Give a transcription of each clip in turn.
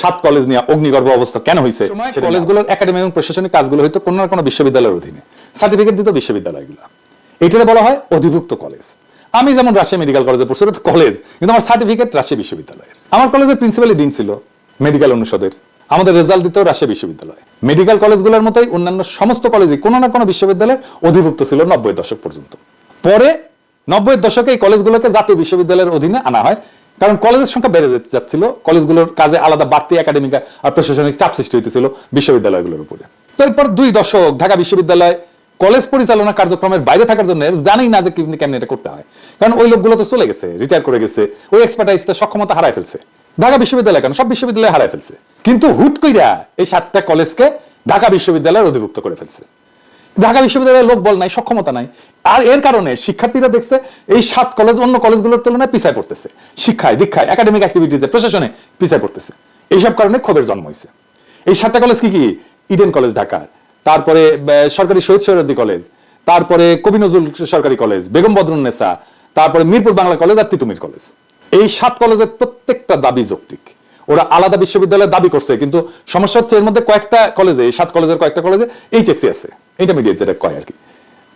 সাত কলেজ নিয়ে অগ্নিগর্ভ অবস্থা কেন হয়েছে কলেজগুলোর একাডেমি এবং প্রশাসনিক কাজগুলো হয়তো কোনো না কোনো বিশ্ববিদ্যালয়ের অধীনে। সার্টিফিকেট দিত বিশ্ববিদ্যালয়গুলো। এটারে বলা হয় অধিভুক্ত কলেজ আমি যেমন রাজশাহী মেডিকেল কলেজে পড়ছি ওটা কলেজ কিন্তু আমার সার্টিফিকেট রাজশাহী বিশ্ববিদ্যালয়ের। আমার কলেজের প্রিন্সিপালি দিন ছিল মেডিকেল অনুষদের। আমাদের রেজাল্ট দিতেও রাজশাহী বিশ্ববিদ্যালয়। মেডিকেল কলেজগুলোর মতোই অন্যান্য সমস্ত কলেজই কোনো না কোনো বিশ্ববিদ্যালয়ের অধিভুক্ত ছিল নব্বই দশক পর্যন্ত। পরে নব্বই দশকে এই কলেজগুলোকে জাতীয় বিশ্ববিদ্যালয়ের অধীনে আনা হয় কারণ কলেজের সংখ্যা বেড়ে যেতে যাচ্ছিল। কলেজগুলোর কাজে আলাদা বাড়তি একাডেমিক আর প্রশাসনিক চাপ সৃষ্টি হইতেছিল বিশ্ববিদ্যালয়গুলোর উপরে। তো এরপর দুই দশক ঢাকা বিশ্ববিদ্যালয় কলেজ পরিচালনা কার্যক্রমের বাইরে থাকার জন্য জানেই না যে কেমনি এটা করতে হয়। কারণ ওই লোকগুলো তো চলে গেছে রিটায়ার করে গেছে, ওই এক্সপার্টাইজটা সক্ষমতা হারায় ফেলছে। ঢাকা বিশ্ববিদ্যালয় কেন? সব বিশ্ববিদ্যালয় হারায় ফেলছে। কিন্তু হুট কইরা এই সাতটা কলেজকে ঢাকা বিশ্ববিদ্যালয়ের অধিভুক্ত করে ফেলছে। ঢাকা বিশ্ববিদ্যালয়ের লোক বল নাই, সক্ষমতা নাই। আর এর কারণে শিক্ষার্থীরা দেখছে এই সাত কলেজ অন্য কলেজগুলোর তুলনায় পিছায় পড়তেছে। শিক্ষায়, দীক্ষায় একাডেমিক অ্যাক্টিভিটিজে প্রশাসনে পিছায় পড়তেছে। এইসব কারণে ক্ষোভের জন্ম হয়েছে। এই সাতটা কলেজ কি কি? ইডেন কলেজ ঢাকার তারপরে সরকারি শহীদ সৈয়দী কলেজ তারপরে কবি নজরুল সরকারি কলেজ বেগম বদরুন্নেসা তারপরে মিরপুর বাংলা কলেজ আর তিতুমির কলেজ এই সাত কলেজের প্রত্যেকটা দাবি যৌক্তিক। ওরা আলাদা বিশ্ববিদ্যালয়ের দাবি করছে, কিন্তু সমস্যা হচ্ছে এর মধ্যে কয়েকটা কলেজে এই সাত কলেজের কয়েকটা কলেজে এইচএসসি আছে ইন্টারমিডিয়েট যেটা কয় আর কি।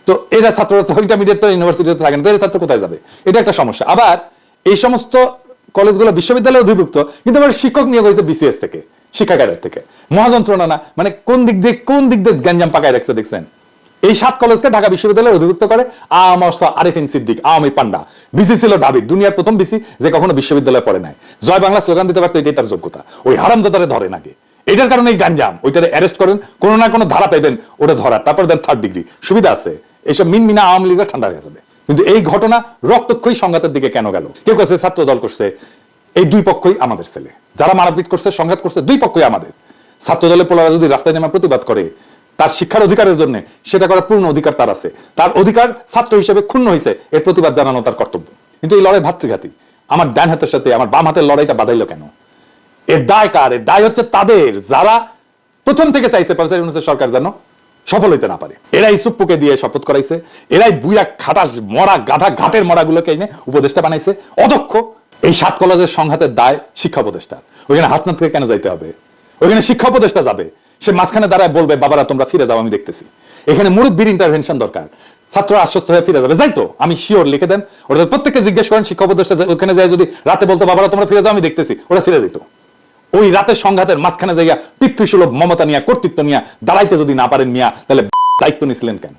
তো এরা ছাত্ররা তো ইন্টারমিডিয়েট তো ইউনিভার্সিটিতে থাকে না, তো এরা ছাত্র কোথায় যাবে? এটা একটা সমস্যা। আবার এই সমস্ত কলেজগুলো বিশ্ববিদ্যালয়ে অধিভুক্ত, কিন্তু আবার শিক্ষক নিয়োগ হয়েছে বিসিএস থেকে শিক্ষা ক্যাডার থেকে। মহাযন্ত্রণা না মানে কোন দিক দিয়ে, কোন দিক দিয়ে গ্যাঞ্জাম পাকায় রাখছে, দেখছেন? এই সাত কলেজকে ঢাকা বিশ্ববিদ্যালয়ে অধিভুক্ত করে আমার আরিফিন, সিদ্দিক আওয়ামী পান্ডা। বিসি ছিল ডাবিদ দুনিয়ার প্রথম বিসি যে কখনো বিশ্ববিদ্যালয়ে পড়ে নাই। জয় বাংলা স্লোগান দিতে পারতো, এটাই তার যোগ্যতা। ওই হারামজাদারে ধরে নাকি এটার কারণে এই গাঞ্জাম, ওইটারে অ্যারেস্ট করেন, কোনো না কোনো ধারা পাইবেন, ওটা ধরা তারপর দেন থার্ড ডিগ্রি সুবিধা আছে। এইসব মিন মিনা আওয়ামী লীগের ঠান্ডা হয়ে যাবে। কিন্তু এই ঘটনা রক্তক্ষয়ী সংঘাতের দিকে কেন গেল? কেউ কাছে ছাত্র দল করছে। এই দুই পক্ষই আমাদের ছেলে। যারা মারাপিট করছে, সংঘাত করছে, দুই পক্ষই আমাদের। ছাত্র দলের পোলারা যদি রাস্তায় নেমে প্রতিবাদ করে তার শিক্ষার অধিকারের জন্য সেটা করার পূর্ণ অধিকার তার আছে। তার অধিকার ছাত্র হিসেবে ক্ষুণ্ণ হয়েছে এর প্রতিবাদ জানানো তার কর্তব্য। কিন্তু এই লড়াই ভাতৃঘাতী। আমার ডান হাতের সাথে, আমার বাম হাতের লড়াইটা বাধাইলো কেন? এর দায় কার? এর দায় হচ্ছে তাদের, যারা প্রথম থেকে চাইছে ইউনুসের সরকার যেন সফল হইতে না পারে। এরাই সুপ্পুকে দিয়ে শপথ করাইছে, এরাই বুয়া খাটাস, মরা গাধা ঘাটের মরাগুলোকে এনে উপদেষ্টা বানাইছে। অদক্ষ এই সাত কলেজের সংঘাতের দায় শিক্ষা উপদেষ্টা ওইখানে হাসনাত থেকে কেন যাইতে হবে? ওইখানে শিক্ষা উপদেষ্টা যাবে। সে মাঝখানে দাঁড়ায় বলবে, বাবারা, তোমরা ফিরে যাও, আমি দেখতেছি। এখানে মুরব্বীর ইন্টারভেনশন দরকার। ছাত্র আশ্বস্ত হয়ে ফিরে যাবে। যাই তো আমি শিওর লিখে দেন। ওটা প্রত্যেককে জিজ্ঞেস করেন শিক্ষা উপদেষ্টা ওখানে যায় যদি রাতে বলতো, বাবারা, তোমরা ফিরে যাও, আমি দেখতেছি, ওরা ফিরে যেত ওই রাতের সংঘাতের মাঝখানে জায়গা পিতৃসুলভ মমতা নিয়া, কর্তৃত্ব নিয়া, দাঁড়াইতে যদি না পারেন মিয়া, তাহলে দায়িত্ব নিছিলেন কেন?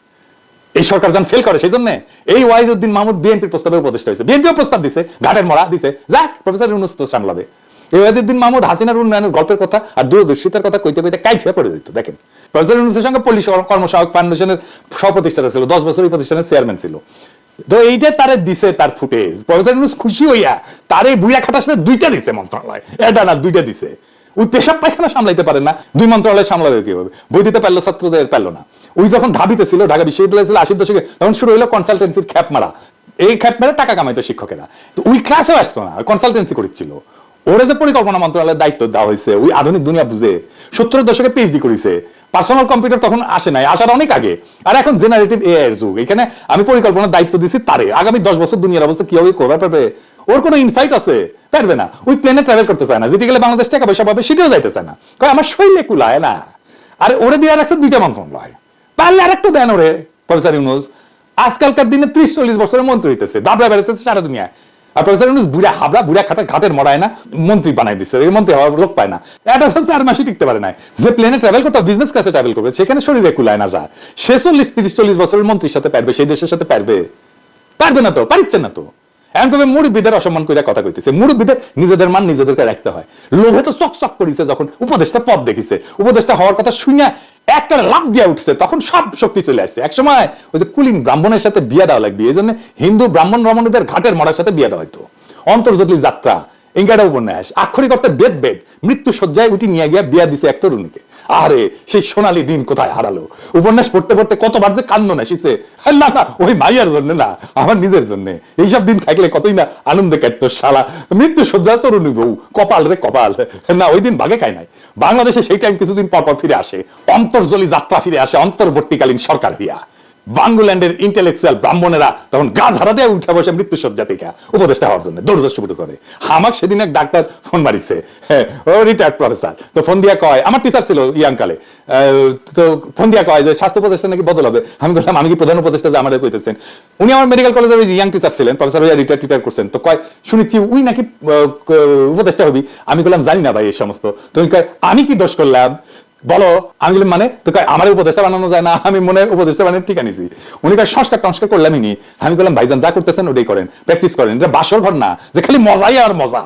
এই সরকার যেন ফেল করে সেই জন্য এই ওয়াইজউদ্দিন মাহমুদ বিএনপির প্রস্তাবে উপদেষ্টা হয়েছে। বিএনপিও প্রস্তাব দিছে, ঘাটের মরা দিছে। যাক, প্রফেসর ইউনুস তো সামলাবে। ওয়াইজউদ্দিন মাহমুদ হাসিনার উন্নয়নের গল্পের কথা আর দূরদর্শিতার কথা কইতে কইতে হয়ে পড়ে দিত দেখেন। প্রফেসর ইউনুসের সঙ্গে পল্লী কর্মসহায়ক ফাউন্ডেশনের সহপ্রতিষ্ঠাতা ছিল, দশ বছর এই প্রতিষ্ঠানের চেয়ারম্যান ছিল। তো এইটা তারে দিছে তার ফুটেজ। প্রফেসর ইউনুস খুশি হইয়া তার এই বুইয়া খাটাসে দুইটা দিছে মন্ত্রণালয়, এটা না, দুইটা দিছে। ওই পেশাব পায়খানা সামলাইতে পারে না, দুই মন্ত্রণালয় সামলাবে কীভাবে? বই দিতে পারল, ছাত্রদের পারল না। ওই যখন ঢাবিতে ছিল, ঢাকা বিশ্ববিদ্যালয় ছিল, আশির দশকে, তখন শুরু হলো কনসালটেন্সির খ্যাপ মারা এই খ্যাপ মেরে টাকা কামাইতো শিক্ষকেরা। তো ওই ক্লাসেও আসতো না কনসালটেন্সি করছিল। ওরা যে পরিকল্পনা মন্ত্রণালয়ের দায়িত্ব দেওয়া হয়েছে, ওই আধুনিক দুনিয়া বুঝে সত্তরের দশকে পিএইচডি করেছে পার্সোনাল কম্পিউটার তখন আসে নাই, আসার অনেক আগে। আর এখন জেনারেটিভ এআই এর যুগ, এখানে আমি পরিকল্পনার দায়িত্ব দিছি তারে। আগামী দশ বছর দুনিয়ার অবস্থা কীভাবে করবে, পারবে? ওর কোনো ইনসাইট আছে? পারবে না। ওই প্লেনে ট্রাভেল করতে চায় না, যেটি গেলে বাংলাদেশ টাকা পয়সা পাবে, সেটাও যাইতে চায় না। কারণ আমার শৈলে কুলায় না। আর ওরে দিয়ে রাখছে দুইটা মন্ত্রণালয় পারলে আরেকটা দেন ওরে প্রফেসর ইউনুস। আজকালকার দিনে ত্রিশ চল্লিশ বছরের মন্ত্রী হইতেছে দাবড়া বেড়াইতেছে সারা দুনিয়ায়। আর প্রফেসর ইউনুস বুড়া হাবড়া বুড়া খাটা ঘাটের মরায় না, মন্ত্রী বানাই দিচ্ছে এই মন্ত্রী হওয়ার লোক পায় না। এটা হচ্ছে আর মাসে টিকতে পারে না যে প্লেনে ট্রাভেল করতে বিজনেস ক্লাসে ট্রাভেল করবে, সেখানে শরীরে কুলায় না যায় সে চল্লিশ, তিরিশ, চল্লিশ বছরের মন্ত্রীর সাথে পারবে, সেই দেশের সাথে পারবে। পারবে না তো, পারিচ্ছে না তো। এমন কবে মুরব্বীদের অসম্মান করে কথা কইতেছে। মুরব্বীদের নিজেদের মান নিজেদেরকে রাখতে হয়। লোভে তো চক চক করিছে যখন উপদেশটা পদ দেখিছে। উপদেশটা হওয়ার কথা শুনে একটা লাভ দিয়ে উঠছে, তখন সব শক্তি চলে আসছে। একসময় ওই যে কুলিন ব্রাহ্মণের সাথে বিয়ে দেওয়া লাগবে, এই জন্য হিন্দু ব্রাহ্মণ রমণীদের ঘাটের মরার সাথে বিয়ে দেওয়া হইতো। অন্তর্জলি যাত্রা ইঙ্গাটা উপন্যাস, আক্ষরিক অর্থে বেদ বেদ মৃত্যু সজ্জায় উঠি নিয়ে গিয়া বিয়া দিছে এক তরুণীকে। আরে, সেই সোনালি দিন কোথায় হারালো? উপন্যাস পড়তে পড়তে কতবার যে কান্দন আসিছে শিসে না না, ওই মাইয়ার জন্য না, আমার নিজের জন্য। এইসব দিন থাকলে কতই না আনন্দে কাটতো শালা। মৃত্যু সজ্জা তরুণী বউ, কপাল রে কপাল। না, ওই দিন বাগে খায় নাই। বাংলাদেশে সেই টাইম কিছুদিন পরপর পর ফিরে আসে। অন্তর্জলি যাত্রা ফিরে আসে অন্তর্বর্তীকালীন সরকার হইয়া। বাঙ্গুল্যান্ডের ইন্টেলেকচুয়াল ব্রাহ্মণেরা তখন গা ঝাড়া দিয়ে উঠে বসে মৃত্যু সজ্জা থেকে। উপদেষ্টা হওয়ার জন্য দৌড় শুরু করে। আমাকে সেদিন এক ডাক্তার ফোন মারিছে। হ্যাঁ, ও রিটায়ার্ড প্রফেসর তো ফোন দিয়া কয় আমার টিচার ছিল ইয়াং কালে। আহ, তো ফোন দিয়া কয় যে স্বাস্থ্য উপদেষ্টা নাকি বদল হবে? আমি বললাম আমি কি প্রধান উপদেষ্টা যে আমাদের কইতেছেন? উনি আমার মেডিকেল কলেজের ইয়াং টিচার ছিলেন প্রফেসর রিটায়ার টিটার করছেন। তো কয় শুনেছি উই নাকি উপদেষ্টা হবি। আমি বললাম জানি না ভাই এই সমস্ত। তুমি কয় আমি কি দোষ করলাম? বলো, আমি বললাম মানে তো আমার উপদেষ্টা বানানো যায় না, আমি মনে উপদেষ্টা বানিয়ে ঠিক আনিছি। উনি কয়, সংস্কার, টংস্কার করলামই নি আমি বললাম, ভাইজান, যা করতেছেন ওটাই করেন, প্র্যাকটিস করেন, এটা বাসর ঘর না, যে খালি মজাই আর মজা।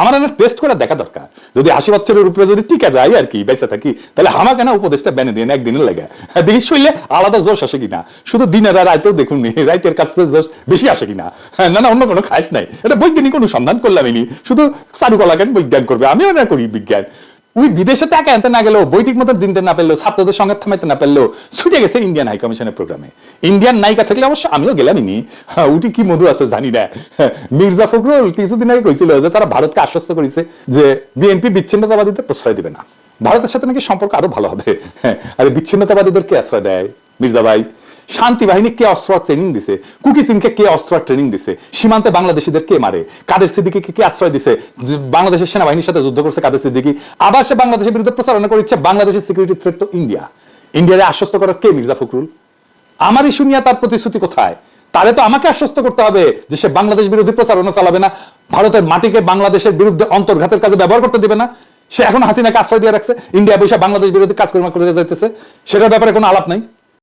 আমার এনে টেস্ট করে দেখা দরকার। যদি আশি বছরের উপরে যদি টিকা যায় আর কি, বেঁচে থাকি, তাহলে আমার কেন উপদেশটা বেনে দিন একদিনের লাগে। দেখি শুইলে আলাদা জোশ আসে কিনা। শুধু দিনের আর রাতেও দেখুন নি, রাইতের কাছে জোশ বেশি আসে কিনা। না না, অন্য কোনো খাস নাই। এটা বৈজ্ঞানিক অনুসন্ধান করলাম ইনি। শুধু চারুকলা জ্ঞান বিজ্ঞান করবে আমি না করি বিজ্ঞান। ওই বিদেশে টাকা আনতে না গেলেও বৈঠিক মতো দিনতে না পারলেও ছাত্রদের সঙ্গে থামাইতে না পারলেও ছুটে গেছে ইন্ডিয়ান হাই কমিশনের প্রোগ্রামে ইন্ডিয়ান নায়িকা থাকলে অবশ্য আমিও গেলামই নি হ্যাঁ, উটি কি মধু আছে জানি না। হ্যাঁ, মির্জা ফখরুল কিছুদিন আগে কইছিল যে তারা ভারতকে আশ্বস্ত করেছে যে বিএনপি বিচ্ছিন্নতাবাদীদের প্রশ্রয় দিবে না। ভারতের সাথে নাকি সম্পর্ক আরও ভালো হবে। হ্যাঁ, আরে বিচ্ছিন্নতাবাদীদের কে আশ্রয় দেয়? মির্জা ভাই শান্তি বাহিনী কে অস্ত্র ট্রেনিং দিছে? কুকি সিংকে কে অস্ত্র ট্রেনিং দিছে? সীমান্তে বাংলাদেশিদের কে মারে? কাদের সিদ্দিকি কে আশ্রয় দিছে? বাংলাদেশের সেনাবাহিনীর সাথে যুদ্ধ করছে কাদের সিদ্দিকি? আবার সে বাংলাদেশের বিরুদ্ধে প্রচারণা করেছে বাংলাদেশের সিকিউরিটি থ্রেট তো ইন্ডিয়া ইন্ডিয়ারে আশ্বস্ত করার কে মির্জা ফখরুল? আমার ইস্যু নিয়ে তার প্রতিশ্রুতি কোথায়? তাহলে তো আমাকে আশ্বস্ত করতে হবে যে সে বাংলাদেশ বিরোধী প্রচারণা চালাবে না, ভারতের মাটিকে বাংলাদেশের বিরুদ্ধে অন্তর্ঘাতের কাজে ব্যবহার করতে দিবে না। সে এখন হাসিনাকে আশ্রয় দিয়ে রাখছে। ইন্ডিয়া বৈশা বাংলাদেশ বিরোধী কাজ করে যাইতেছে। সেটার ব্যাপারে কোনো আলাপ নাই।